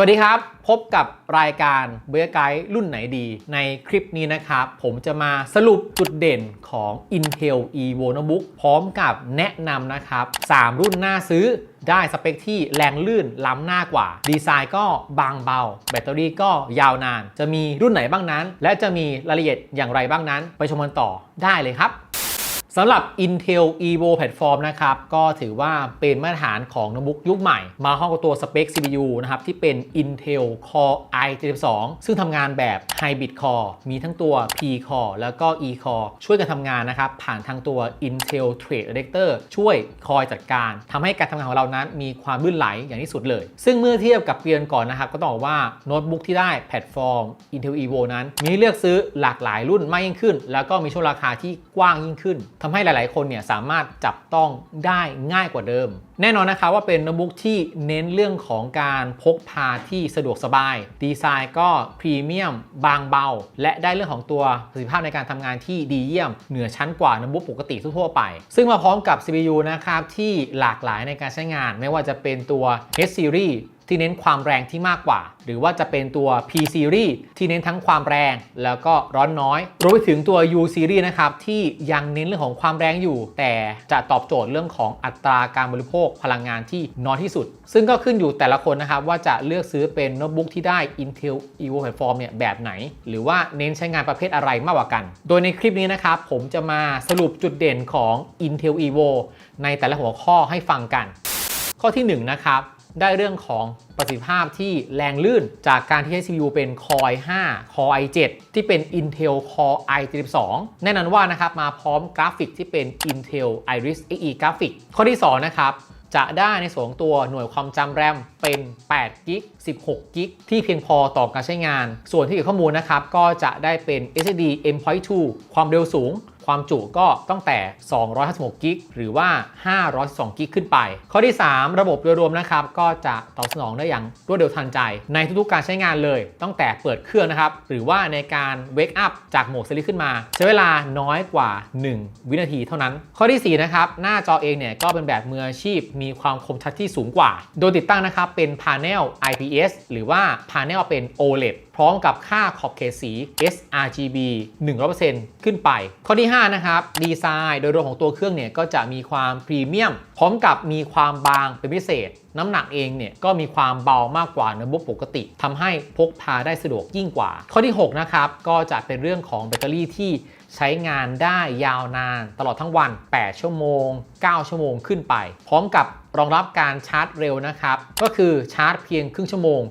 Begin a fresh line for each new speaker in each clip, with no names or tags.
วัสดีครับ พบกับรายการเบอร์ไกด์รุ่นไหนดี ในคลิปนี้นะครับ ผมจะมาสรุปจุดเด่นของ Intel Evo Notebook พร้อมกับแนะนำนะครับ 3 รุ่นน่าซื้อได้สเปคที่แรงลื่นล้ำหน้ากว่า ดีไซน์ก็บางเบา แบตเตอรี่ก็ยาวนาน จะมีรุ่นไหนบ้างนั้น และจะมีรายละเอียดอย่างไรบ้างนั้น ไปชมกันต่อได้เลยครับ สำหรับ Intel Evo Platform นะครับ ก็ถือว่าเป็นมาตรฐานของโน้ตบุ๊กยุคใหม่ มาห้องกับตัวสเปค CPU นะครับ ที่เป็น Intel Core i72 ซึ่งทำงานแบบ Hybrid Core มีทั้งตัว P Core แล้วก็ E Core ช่วยกันทำงานนะครับ ผ่านทางตัว Intel Thread Detector ช่วยคอยจัดการทำให้การทำงานของเรานั้น มีความลื่นไหลอย่างที่สุดเลย ซึ่งเมื่อเทียบกับปีก่อนนะครับ ก็ต้องบอกว่าโน้ตบุ๊กที่ได้แพลตฟอร์ม Intel Evo นั้น มีเลือกซื้อหลากหลายรุ่นมากยิ่งขึ้น แล้วก็มีช่วงราคาที่กว้างยิ่งขึ้นทำให้หลาย ๆ คนเนี่ยสามารถจับต้องได้ง่ายกว่าเดิม แน่นอนนะคะว่าเป็นโน้ตบุ๊กที่เน้นเรื่องของการพกพาที่สะดวกสบาย ดีไซน์ก็พรีเมียม บางเบา และได้เรื่องของตัวประสิทธิภาพในการทำงานที่ดีเยี่ยม เหนือชั้นกว่าโน้ตบุ๊กปกติทั่วไป ซึ่งมาพร้อมกับ CPU นะครับที่หลากหลายในการใช้งาน ไม่ว่าจะเป็นตัว H series ที่เน้นความแรงที่มากกว่า หรือว่าจะเป็นตัว P series ที่เน้นทั้งความแรงแล้วก็ร้อนน้อยรวมไปถึงตัว U series นะครับที่ยังเน้นเรื่องของความแรงอยู่ แต่จะตอบโจทย์เรื่องของอัตราการบริโภคพลังงานที่น้อยที่สุด ซึ่งก็ขึ้นอยู่แต่ละคนนะครับว่าจะเลือกซื้อเป็นโน้ตบุ๊กที่ได้ Intel Evo Platform เนี่ยแบบไหน หรือว่าเน้นใช้งานประเภทอะไรมากกว่ากัน โดยในคลิปนี้นะครับผมจะมาสรุปจุดเด่นของ Intel Evo ในแต่ละหัวข้อให้ฟังกัน ข้อที่1นะครับ ได้เรื่องของประสิทธิภาพที่แรงลื่นจากการที่ใช้ CPU เป็น Core i5 Core i7 ที่เป็น Intel Core i72 แน่นอนว่านะครับมาพร้อมกราฟิกที่เป็น Intel Iris Xe Graphic ข้อที่ 2 นะครับจะได้ในส่วนของตัวหน่วยความจำแรมเป็น8กิก16กิกที่เพียงพอต่อการใช้งาน ส่วนที่เก็บข้อมูลนะครับก็จะได้เป็น SSD M.2 ความเร็วสูง ความจุก็ตั้งแต่ 256กิกหรือว่า 512กิกขึ้นไป ข้อที่ 3 ระบบโดยรวมนะครับ ก็จะตอบสนองได้อย่างรวดเร็วทันใจ ในทุกๆการใช้งานเลย ตั้งแต่เปิดเครื่องนะครับ หรือว่าในการเวกอัพจากโหมดเซรีขึ้นมา ใช้เวลาน้อยกว่า 1 วินาทีเท่านั้น ข้อที่ 4 นะครับ หน้าจอเองเนี่ยก็เป็นแบบมืออาชีพ มีความคมชัดที่สูงกว่า โดยติดตั้งนะครับเป็นพาเนล IPS หรือว่าพาเนลเป็น OLED พร้อมกับค่าขอบเขตสี sRGB 100%ขึ้นไป ข้อที่ 5 นะครับ ดีไซน์โดยรวมของตัวเครื่องเนี่ยก็จะมีความพรีเมียม พร้อมกับมีความบางเป็นพิเศษ น้ำหนักเองเนี่ยก็มีความเบามากกว่าโน้ตบุ๊กปกติทำให้พกพาได้สะดวกยิ่งกว่า ข้อที่ 6 นะครับ ก็จะเป็นเรื่องของแบตเตอรี่ที่ใช้งานได้ยาวนาน ตลอดทั้งวัน 8 ชั่วโมง 9 ชั่วโมงขึ้นไป พร้อมกับรองรับการชาร์จเร็วนะครับ ก็คือชาร์จเพียงครึ่งชั่วโมง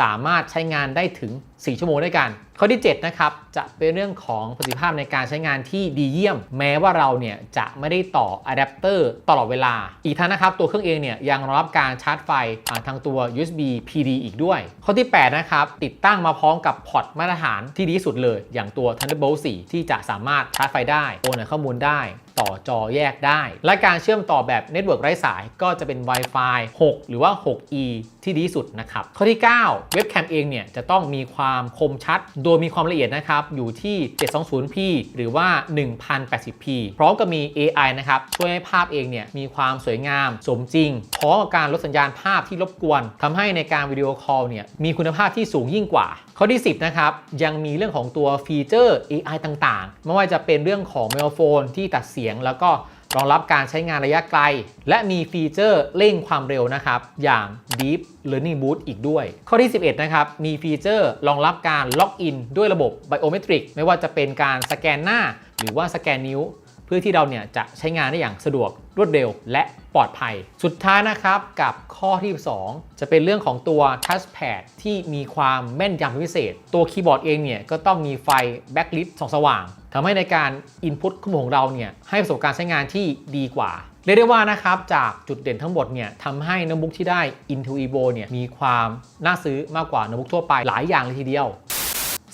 สามารถใช้งานได้ถึง 4 ชั่วโมงด้วยกัน ข้อที่ 7 นะครับ จะเป็นเรื่องของประสิทธิภาพในการใช้งานที่ดีเยี่ยม แม้ว่าเราเนี่ยจะไม่ได้ต่ออะแดปเตอร์ตลอดเวลา อีกทั้งนะครับ ตัวเครื่องเองเนี่ยยังรองรับการชาร์จไฟผ่านทางตัว USB PD อีกด้วย ข้อที่ 8 นะครับ ติดตั้งมาพร้อมกับพอร์ตมาตรฐานที่ดีสุดเลย อย่างตัว Thunderbolt 4 ที่จะสามารถชาร์จไฟได้โอนข้อมูลได้ต่อจอแยกได้ และการเชื่อมต่อแบบเน็ตเวิร์กไร้สายก็จะเป็น Wi-Fi 6 หรือว่า 6E ที่ดีสุดนะครับ ข้อที่ 9 เว็บแคมเองเนี่ยจะต้องมีความคมชัด โดยมีความละเอียดนะครับอยู่ที่ 720p หรือว่า 1080p พร้อมกับมี AI นะครับ ช่วยให้ภาพเองเนี่ยมีความสวยงาม สมจริง พร้อมกับการลดสัญญาณภาพที่รบกวนทำให้ในการวิดีโอคอลเนี่ยมีคุณภาพที่สูงยิ่งกว่า ข้อที่ 10 นะครับ ยังมีเรื่องของตัวฟีเจอร์ AI ต่างๆ ไม่ว่าจะเป็นเรื่องของไมโครโฟนที่ตัดเสียงแล้วก็ รองรับการใช้งานระยะไกล และมีฟีเจอร์เร่งความเร็วนะครับ อย่าง Deep Learning Boost อีกด้วย ข้อที่ 11 นะครับ มีฟีเจอร์รองรับการล็อกอินด้วยระบบไบโอเมตริกไม่ว่าจะเป็นการสแกนหน้า หรือว่าสแกนนิ้ว เพื่อที่เราเนี่ยจะใช้งานได้อย่างสะดวกรวดเร็วและปลอดภัย สุดท้ายนะครับกับข้อที่ 2 จะเป็นเรื่องของตัว Touchpad ที่มีความแม่นยำพิเศษ ตัวคีย์บอร์ดเองเนี่ยก็ต้องมีไฟแบ็กลิ t ส่องสว่างทำให้ในการ Input ข้อมูลของเราเนี่ยให้ประสบการณ์ใช้งานที่ดีกว่าเรียกได้ว่านะครับจากจุดเด่นทั้งหมดเนี่ยทำให้โน้ตบุ๊กที่ได้ Intel Evo เนี่ยมีความน่าซื้อมากกว่าโน้ตบุ๊กทั่วไปหลายอย่างเลยทีเดียว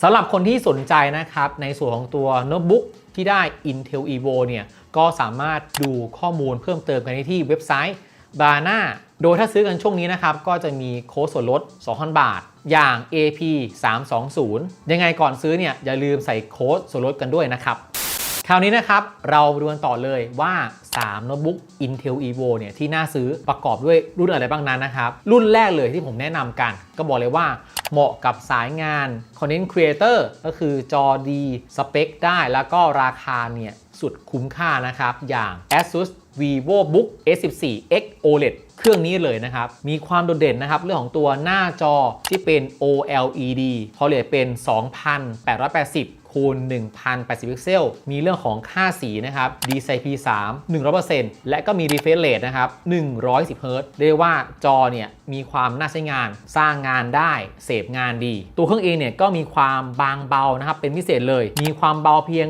สำหรับคนที่สนใจนะครับในส่วนของตัวโน้ตบุ๊ก ที่ได้ Intel Evo เนี่ยก็สามารถดูข้อมูลเพิ่มเติมกันได้ที่เว็บไซต์ b a n a โดยถ้าซื้อกันช่วงนี้นะครับ ก็จะมีโค้ดส่วนลด 2,000 บาท อย่าง AP 320ยังไงก่อนซื้อเนี่ยอย่าลืมใส่โค้ดส่วนลดกันด้วยนะครับ คราวนี้นะครับ เราดูกันต่อเลยว่า 3 โน้ตบุ๊ก Intel Evo เนี่ยที่น่าซื้อประกอบด้วยรุ่นอะไรบ้างนั้นนะครับ รุ่นแรกเลยที่ผมแนะนำกัน ก็บอกเลยว่าเหมาะกับสายงาน Content Creator ก็คือจอดีสเปคได้แล้วก็ราคาเนี่ยสุดคุ้มค่านะครับ อย่าง ASUS VivoBook S14 X OLED เครื่องนี้เลยนะครับ มีความโดดเด่นนะครับ เรื่องของตัวหน้าจอที่เป็น OLED พอเลตเป็น 2880 คูณ1080พิกเซล มีเรื่องของค่าสีนะครับ DCI-P3 100%และก็มี refresh rate นะครับ110 Hz เรียกว่าจอเนี่ยมีความน่าใช้งาน สร้างงานได้ เสพงานดี ตัวเครื่องเองเนี่ยก็มีความบางเบานะครับ เป็นพิเศษเลย มีความเบาเพียง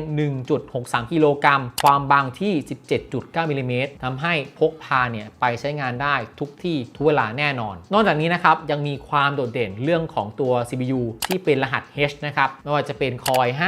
1.63 กิโลกรัม ความบางที่ 17.9มิลลิเมตรทำให้พกพาเนี่ยไปใช้งานได้ทุกที่ทุกเวลาแน่นอน นอกจากนี้นะครับ ยังมีความโดดเด่นเรื่องของตัว CPU ที่เป็นรหัส H นะครับ ไม่ว่าจะเป็น Core i5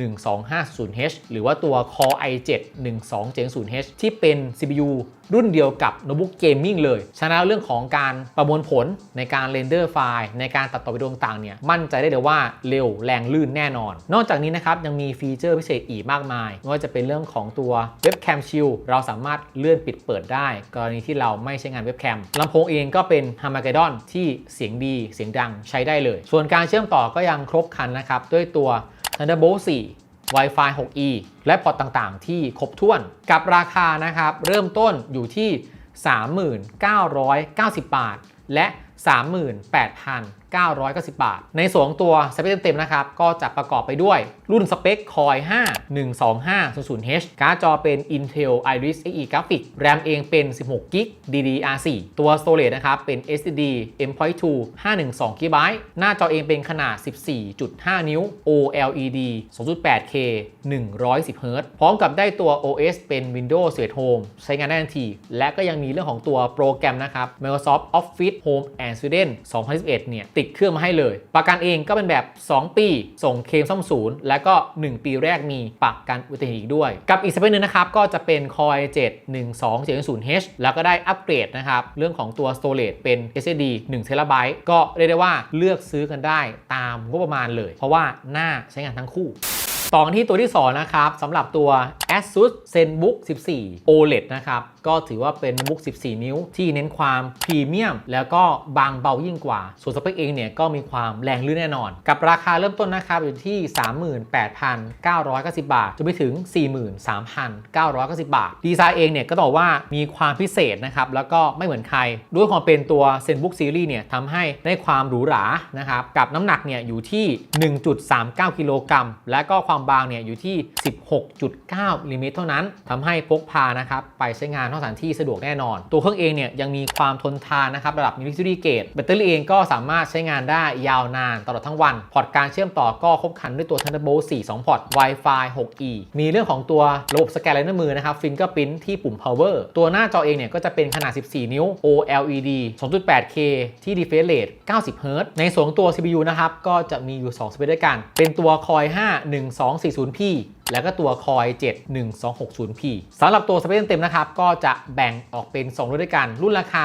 1250H หรือว่าตัว Core i7 1270H ที่เป็น CPU รุ่นเดียวกับโน้ตบุ๊กเกมมิ่งเลย ฉะนั้นเรื่องของการประมวลผลในการเรนเดอร์ไฟล์ ในการตัดต่อวิดีโอต่างๆเนี่ย มั่นใจได้เลยว่าเร็วแรงลื่นแน่นอน นอกจากนี้นะครับ ยังมีฟีเจอร์พิเศษอีกมากมาย ไม่ว่าจะเป็นเรื่องของตัวเว็บแคมชิลเราสามารถเลื่อนปิดเปิดได้ กรณีที่เราไม่ใช้งานเว็บแคมลำโพงเองก็เป็น h a r m a g e d d o n ที่เสียงดี เสียงดังใช้ได้เลย ส่วนการเชื่อมต่อก็ยังครบครันนะครับด้วยตัว Thunderbolt 4 Wi-Fi 6E และพอร์ตต่างๆ ที่ครบถ้วนกับราคานะครับ เริ่มต้นอยู่ที่ 3990 บาท และ 990 บาท ในส่วนของตัวสเปคเต็มๆนะครับ ก็จะประกอบไปด้วยรุ่นสเปค Core i5 12500H การ์ดจอเป็น Intel Iris Xe Graphics RAM เองเป็น 16 g b DDR4 ตัว Storage นะครับ เป็น SSD M.2 512 GB หน้าจอเองเป็นขนาด 14.5 นิ้ว OLED 2.8K 110 Hz พร้อมกับได้ตัว OS เป็น Windows 11 Home ใช้งานได้ทันที และก็ยังมีเรื่องของตัวโปรแกรมนะครับ Microsoft Office Home and Student 2011 เนี่ยติดเครื่องมาให้เลย ประกันเองก็เป็นแบบ 2 ปี ส่งเคลมซ่อมศูนย์และก็ 1 ปีแรกมีประกันอุบัติเหตุอีกด้วย กับอีกสเปคหนึ่งนะครับก็จะเป็นคอย 71270H แล้วก็ได้อัปเกรดนะครับเรื่องของตัว Storage เป็น SSD 1 TB ก็เรียกได้ว่าเลือกซื้อกันได้ตามงบประมาณเลย เพราะว่าหน้าใช้งานทั้งคู่ ต่อที่ตัวที่ 2 นะครับสำหรับตัว ASUS ZenBook 14 OLED นะครับก็ถือว่าเป็นบุ๊ก14 นิ้ว ที่เน้นความพรีเมียม แล้วก็บางเบายิ่งกว่า ส่วนสเปคเองเนี่ยก็มีความแรงลื่นแน่นอน กับราคาเริ่มต้นนะครับอยู่ที่ 38,990 บาท จนไปถึง 43,990 บาท ดีไซน์เองเนี่ยก็บอกว่ามีความพิเศษนะครับ แล้วก็ไม่เหมือนใคร ด้วยความเป็นตัว ZenBook Series เนี่ยทำให้ได้ความหรูหรานะครับกับน้ำหนักเนี่ยอยู่ที่ 1.39 กิโลกรัมและก็ความบางเนี่ยอยู่ที่ 16.9มิลลิเมตรเท่านั้นทำให้พกพานะครับไปใช้งานนอกสถานที่สะดวกแน่นอน ตัวเครื่องเองเนี่ยยังมีความทนทานนะครับระดับ military grade แบตเตอรี่เองก็สามารถใช้งานได้ยาวนานตลอดทั้งวัน พอร์ตการเชื่อมต่อก็ครบคันด้วยตัว Thunderbolt 4 2 พอร์ต Wi-Fi 6E มีเรื่องของตัวระบบสแกนลายนิ้วมือนะครับ Fingerprint ที่ปุ่ม power ตัวหน้าจอเองเนี่ยก็จะเป็นขนาด 14 นิ้ว OLED 2.8K ที่ refresh rate 90 Hz ในส่วนของตัว CPU นะครับก็จะมีอยู่ 2 สเปคด้วยกัน เป็นตัว Core i5 240p แล้วก็ตัวคอย 71260p สำหรับตัวสเปคเต็มๆนะครับ ก็จะแบ่งออกเป็น 2 รุ่นด้วยกัน รุ่นราคา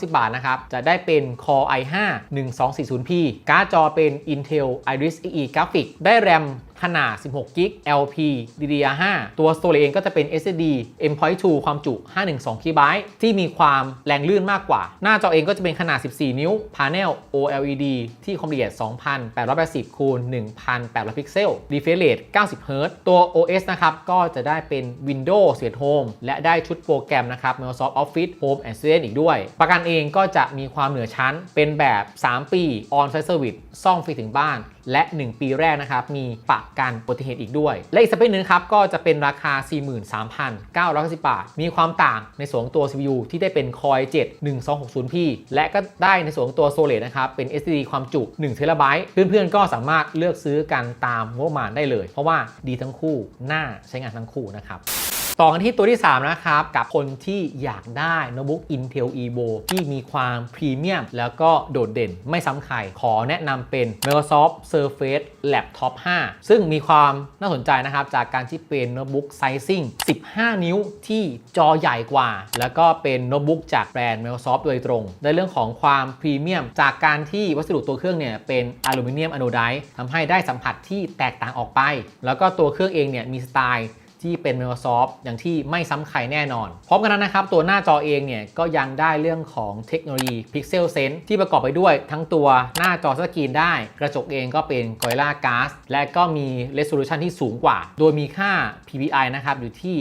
38,990 บาทนะครับ จะได้เป็น Core i5 1240P การ์ดจอเป็น Intel Iris Xe Graphics ได้แรม ขนาด 16 g b LP DDR5 ตัว Storage เองก็จะเป็น SSD M.2 ความจุ 512 GB ที่มีความแรงลื่นมากกว่า หน้าจอเองก็จะเป็นขนาด 14 นิ้ว Panel OLED ที่ความละเอียด 2880คูณ1800 พิกเซล refresh rate 90 Hz ตัว OS นะครับก็จะได้เป็น Windows 11 Home และได้ชุดโปรแกรมนะครับ Microsoft Office Home and Student อีกด้วย ประกันเองก็จะมีความเหนือชั้นเป็นแบบ 3 ปี On-Site Service ซ่อมฟรีถึงบ้าน และ 1 ปีแรกนะครับมีประกันอุบัติเหตุอีกด้วย และอีกสเปคหนึงครับก็จะเป็นราคา 43,990 บาท มีความต่างในส่วนของตัว CPU ที่ได้เป็น Core 7 1260P และก็ได้ในส่วนของตัว Storage นะครับเป็น SSD ความจุ1 t b เพื่อนๆก็สามารถเลือกซื้อกันตามงบประมาณได้เลย เพราะว่าดีทั้งคู่น่าใช้งานทั้งคู่นะครับ ต่อกันที่ตัวที่ 3 นะครับ กับคนที่อยากได้โน้ตบุ๊ก Intel Evo ที่มีความพรีเมียมแล้วก็โดดเด่นไม่ซ้ำใคร ขอแนะนำเป็น Microsoft Surface Laptop 5 ซึ่งมีความน่าสนใจนะครับ จากการที่เป็นโน้ตบุ๊กไซซิ่ง15 นิ้วที่จอใหญ่กว่า แล้วก็เป็นโน้ตบุ๊กจากแบรนด์ Microsoft โดยตรง ในเรื่องของความพรีเมียม จากการที่วัสดุตัวเครื่องเนี่ยเป็นอลูมิเนียมอะโนไดด์ทำให้ได้สัมผัสที่แตกต่างออกไป แล้วก็ตัวเครื่องเองเนี่ยมีสไตล์ ที่เป็น Microsoft อย่างที่ไม่ซ้ำใครแน่นอน พร้อมกันนั้นนะครับ ตัวหน้าจอเองเนี่ยก็ยังได้เรื่องของเทคโนโลยี Pixel Sense ที่ประกอบไปด้วยทั้งตัวหน้าจอสกรีนได้ กระจกเองก็เป็น Gorilla Glass และก็มี Resolution ที่สูงกว่า โดยมีค่า PPI นะครับอยู่ที่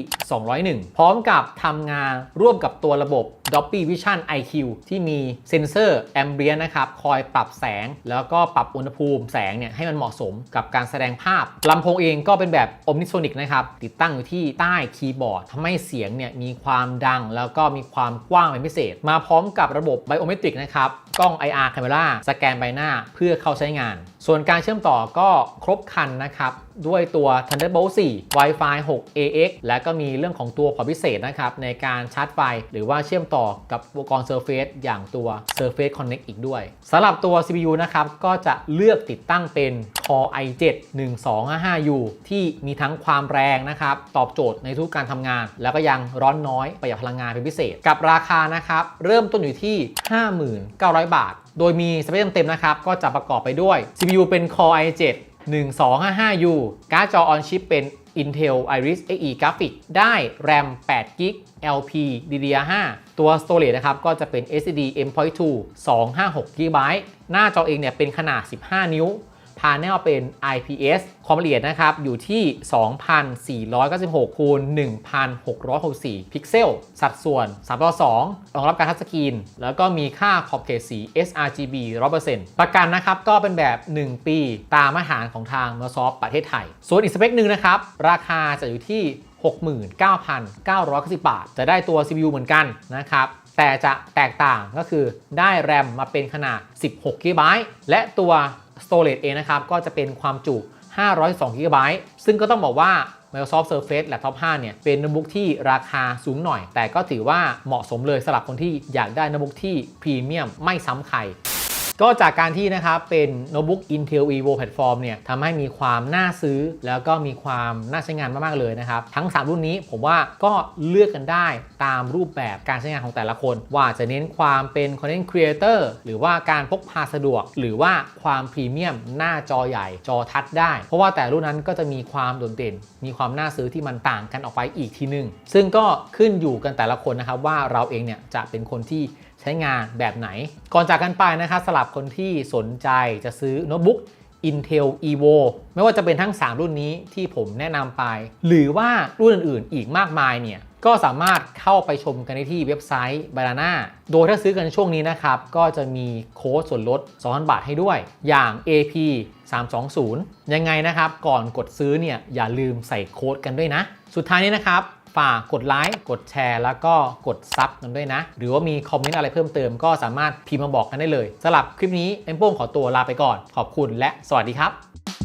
201 พร้อมกับทำงานร่วมกับตัวระบบ Dolby Vision IQ ที่มีเซ็นเซอร์ Ambient นะครับ คอยปรับแสง แล้วก็ปรับอุณหภูมิแสงเนี่ยให้มันเหมาะสมกับการแสดงภาพลำโพงเองก็เป็นแบบ Omnisonic นะครับ ติดตั้งอยู่ที่ใต้คีย์บอร์ดทำให้เสียงเนี่ยมีความดังแล้วก็มีความกว้างเป็นพิเศษ มาพร้อมกับระบบ Biometric นะครับ กล้อง IR Camera สแกนใบหน้าเพื่อเข้าใช้งาน ส่วนการเชื่อมต่อก็ครบครันนะครับด้วยตัว Thunderbolt 4 Wi-Fi 6 AX และก็มีเรื่องของตัวพิเศษนะครับ ในการชาร์จไฟ หรือว่าเชื่อมต่อกับอุปกรณ์ Surface อย่างตัว Surface Connect อีกด้วยสำหรับตัว CPU นะครับ ก็จะเลือกติดตั้งเป็น Core i7 1255U ที่มีทั้งความแรงนะครับ ตอบโจทย์ในทุกการทำงาน แล้วก็ยังร้อนน้อยประหยัดพลังงานเป็นพิเศษ กับราคานะครับเริ่มต้นอยู่ที่ 59,000 บาท โดยมีสเปคเต็มๆนะครับก็จะประกอบไปด้วย CPU เป็น Core i7 1255U การ์ดจอ on chip เป็น Intel Iris Xe Graphics ได้ RAM 8 g b LP DDR5 ตัว Storage นะครับ ก็จะเป็น SSD M.2 256 GB หน้าจอเองเนี่ยเป็นขนาด 15 นิ้ว พา n e l เป็น IPS ความละเอียดนะครับอยู่ที่ 2,496คูณ1,664 พิกเซล สัดส่วน3ต่อ2รองรับการทัชสกรีน แล้วก็มีค่าขอบเขตสี sRGB 100%ประกันนะครับก็เป็นแบบ 1 ปีตามมาตรฐานของทาง Microsoft ประเทศไทย ส่วนอีกสเปคหนึ่งนะครับ ราคาจะอยู่ที่ 69,990 บาท จะได้ตัว CPU เหมือนกันนะครับแต่จะแตกต่างก็คือได้ RAM มาเป็นขนาด 16 GB และตัว Storage เองนะครับ ก็จะเป็นความจุ512 GB ซึ่งก็ต้องบอกว่า Microsoft Surface Laptop 5 เนี่ย เป็นโน้ตบุ๊กที่ราคาสูงหน่อย แต่ก็ถือว่าเหมาะสมเลยสำหรับคนที่อยากได้โน้ตบุ๊กที่พรีเมียมไม่ซ้ำใคร ก็จากการที่นะครับเป็นโน้ตบุ๊ก Intel Evo Platform เนี่ยทำให้มีความน่าซื้อแล้วก็มีความน่าใช้งานมาก ๆ เลยนะครับ ทั้ง 3 รุ่นนี้ผมว่าก็เลือกกันได้ตามรูปแบบการใช้งานของแต่ละคน ว่าจะเน้นความเป็น Content Creator หรือว่าการพกพาสะดวก หรือว่าความพรีเมียมหน้าจอใหญ่จอทัชได้ เพราะว่าแต่รุ่นนั้นก็จะมีความโดดเด่น มีความน่าซื้อที่มันต่างกันออกไปอีกทีนึง ซึ่งก็ขึ้นอยู่กันแต่ละคนนะครับว่าเราเองเนี่ยจะเป็นคนที่ ใช้งานแบบไหน ก่อนจากกันไปนะครับสำหรับคนที่สนใจจะซื้อโน้ตบุ๊ก Intel Evo ไม่ว่าจะเป็นทั้ง 3 รุ่นนี้ที่ผมแนะนำไป หรือว่ารุ่นอื่นๆ อีกมากมายเนี่ย ก็สามารถเข้าไปชมกันได้ที่เว็บไซต์ b a n a n a โดยถ้าซื้อกันช่วงนี้นะครับ ก็จะมีโค้ดส่วนลด 2,000 บาทให้ด้วย อย่าง AP 320 ยังไงนะครับ ก่อนกดซื้อเนี่ย อย่าลืมใส่โค้ดกันด้วยนะ สุดท้ายนี้นะครับ ฝากกดไลค์กดแชร์ แล้วก็กดซับกันด้วยนะ หรือว่ามีคอมเมนต์อะไรเพิ่มเติมก็สามารถพิมพ์มาบอกกันได้เลยสำหรับคลิปนี้เอ็มโป้งขอตัวลาไปก่อน ขอบคุณและสวัสดีครับ